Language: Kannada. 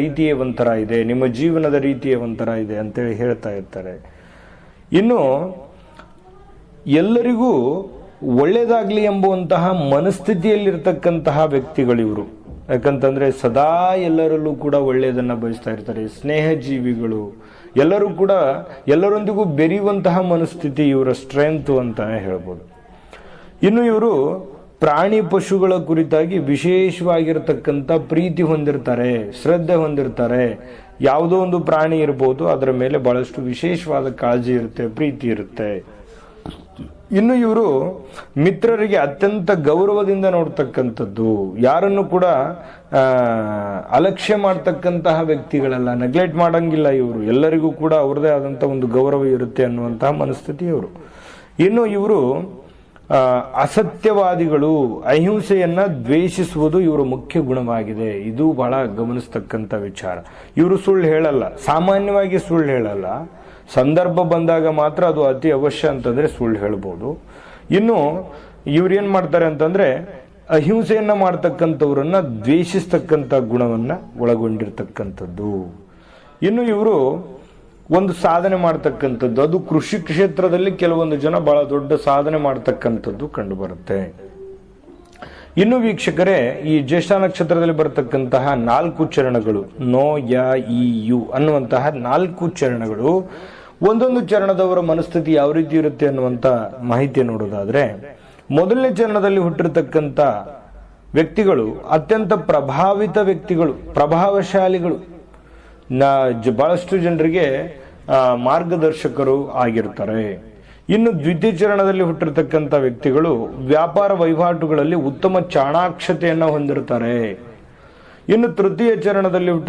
ರೀತಿಯೇ ಒಂಥರ ಇದೆ, ನಿಮ್ಮ ಜೀವನದ ರೀತಿಯೇ ಒಂಥರ ಇದೆ ಅಂತೇಳಿ ಹೇಳ್ತಾ ಇರ್ತಾರೆ. ಇನ್ನು ಎಲ್ಲರಿಗೂ ಒಳ್ಳೇದಾಗ್ಲಿ ಎಂಬುವಂತಹ ಮನಸ್ಥಿತಿಯಲ್ಲಿರ್ತಕ್ಕಂತಹ ವ್ಯಕ್ತಿಗಳಿವರು ಯಾಕಂತಂದ್ರೆ ಸದಾ ಎಲ್ಲರಲ್ಲೂ ಕೂಡ ಒಳ್ಳೆಯದನ್ನ ಬಯಸ್ತಾ ಇರ್ತಾರೆ. ಸ್ನೇಹ ಜೀವಿಗಳು ಎಲ್ಲರೂ ಕೂಡ ಎಲ್ಲರೊಂದಿಗೂ ಬೆರೆಯುವಂತಹ ಮನಸ್ಥಿತಿ ಇವರ ಸ್ಟ್ರೆಂತ್ ಅಂತಾನೆ ಹೇಳ್ಬೋದು. ಇನ್ನು ಇವರು ಪ್ರಾಣಿ ಪಶುಗಳ ಕುರಿತಾಗಿ ವಿಶೇಷವಾಗಿರತಕ್ಕಂಥ ಪ್ರೀತಿ ಹೊಂದಿರ್ತಾರೆ, ಶ್ರದ್ಧೆ ಹೊಂದಿರ್ತಾರೆ. ಯಾವುದೋ ಒಂದು ಪ್ರಾಣಿ ಇರ್ಬೋದು, ಅದರ ಮೇಲೆ ಬಹಳಷ್ಟು ವಿಶೇಷವಾದ ಕಾಳಜಿ ಇರುತ್ತೆ, ಪ್ರೀತಿ ಇರುತ್ತೆ. ಇನ್ನು ಇವರು ಮಿತ್ರರಿಗೆ ಅತ್ಯಂತ ಗೌರವದಿಂದ ನೋಡ್ತಕ್ಕಂಥದ್ದು. ಯಾರನ್ನು ಕೂಡ ಅಲಕ್ಷ್ಯ ಮಾಡ್ತಕ್ಕಂತಹ ವ್ಯಕ್ತಿಗಳೆಲ್ಲ ನೆಗ್ಲೆಕ್ಟ್ ಮಾಡಂಗಿಲ್ಲ ಇವರು. ಎಲ್ಲರಿಗೂ ಕೂಡ ಅವ್ರದೇ ಆದಂಥ ಒಂದು ಗೌರವ ಇರುತ್ತೆ ಅನ್ನುವಂತಹ ಮನಸ್ಥಿತಿ ಇವರು. ಇನ್ನು ಇವರು ಅಸತ್ಯವಾದಿಗಳು ಅಹಿಂಸೆಯನ್ನ ದ್ವೇಷಿಸುವುದು ಇವರ ಮುಖ್ಯ ಗುಣವಾಗಿದೆ. ಇದು ಬಹಳ ಗಮನಿಸ್ತಕ್ಕಂಥ ವಿಚಾರ. ಇವರು ಸುಳ್ಳು ಹೇಳಲ್ಲ. ಸಾಮಾನ್ಯವಾಗಿ ಸುಳ್ಳು ಹೇಳಲ್ಲ. ಸಂದರ್ಭ ಬಂದಾಗ ಮಾತ್ರ ಅದು ಅತಿ ಅವಶ್ಯ ಅಂತಂದ್ರೆ ಸುಳ್ಳು ಹೇಳ್ಬೋದು. ಇನ್ನು ಇವ್ರು ಏನ್ ಮಾಡ್ತಾರೆ ಅಂತಂದ್ರೆ ಅಹಿಂಸೆಯನ್ನ ಮಾಡ್ತಕ್ಕಂಥವ್ರನ್ನ ದ್ವೇಷಿಸ್ತಕ್ಕಂಥ ಗುಣವನ್ನ ಒಳಗೊಂಡಿರ್ತಕ್ಕಂಥದ್ದು. ಇನ್ನು ಇವರು ಒಂದು ಸಾಧನೆ ಮಾಡ್ತಕ್ಕಂಥದ್ದು. ಅದು ಕೃಷಿ ಕ್ಷೇತ್ರದಲ್ಲಿ ಕೆಲವೊಂದು ಜನ ಬಹಳ ದೊಡ್ಡ ಸಾಧನೆ ಮಾಡ್ತಕ್ಕಂಥದ್ದು ಕಂಡು ಬರುತ್ತೆ ಇನ್ನು ವೀಕ್ಷಕರೇ, ಈ ಜ್ಯೇಷ್ಠ ನಕ್ಷತ್ರದಲ್ಲಿ ಬರತಕ್ಕಂತಹ ನಾಲ್ಕು ಚರಣಗಳು, ನೋ, ಯ ಇ ಯು ಅನ್ನುವಂತಹ ನಾಲ್ಕು ಚರಣಗಳು, ಒಂದೊಂದು ಚರಣದವರ ಮನಸ್ಥಿತಿ ಯಾವ ರೀತಿ ಇರುತ್ತೆ ಅನ್ನುವಂತ ಮಾಹಿತಿ ನೋಡೋದಾದ್ರೆ, ಮೊದಲನೇ ಚರಣದಲ್ಲಿ ಹುಟ್ಟಿರ್ತಕ್ಕಂಥ ವ್ಯಕ್ತಿಗಳು, ಅತ್ಯಂತ ಪ್ರಭಾವಿತ ವ್ಯಕ್ತಿಗಳು, ಪ್ರಭಾವಶಾಲಿಗಳು ನಾ ಬಹಳಷ್ಟು ಜನರಿಗೆ ಮಾರ್ಗದರ್ಶಕರು ಆಗಿರ್ತಾರೆ. ಇನ್ನು ದ್ವಿತೀಯ ಚರಣದಲ್ಲಿ ಹುಟ್ಟಿರ್ತಕ್ಕಂಥ ವ್ಯಕ್ತಿಗಳು ವ್ಯಾಪಾರ ವಹಿವಾಟುಗಳಲ್ಲಿ ಉತ್ತಮ ಚಾಣಾಕ್ಷತೆಯನ್ನು ಹೊಂದಿರ್ತಾರೆ. ಇನ್ನು ತೃತೀಯ ಚರಣದಲ್ಲಿ ಹುಟ್ಟ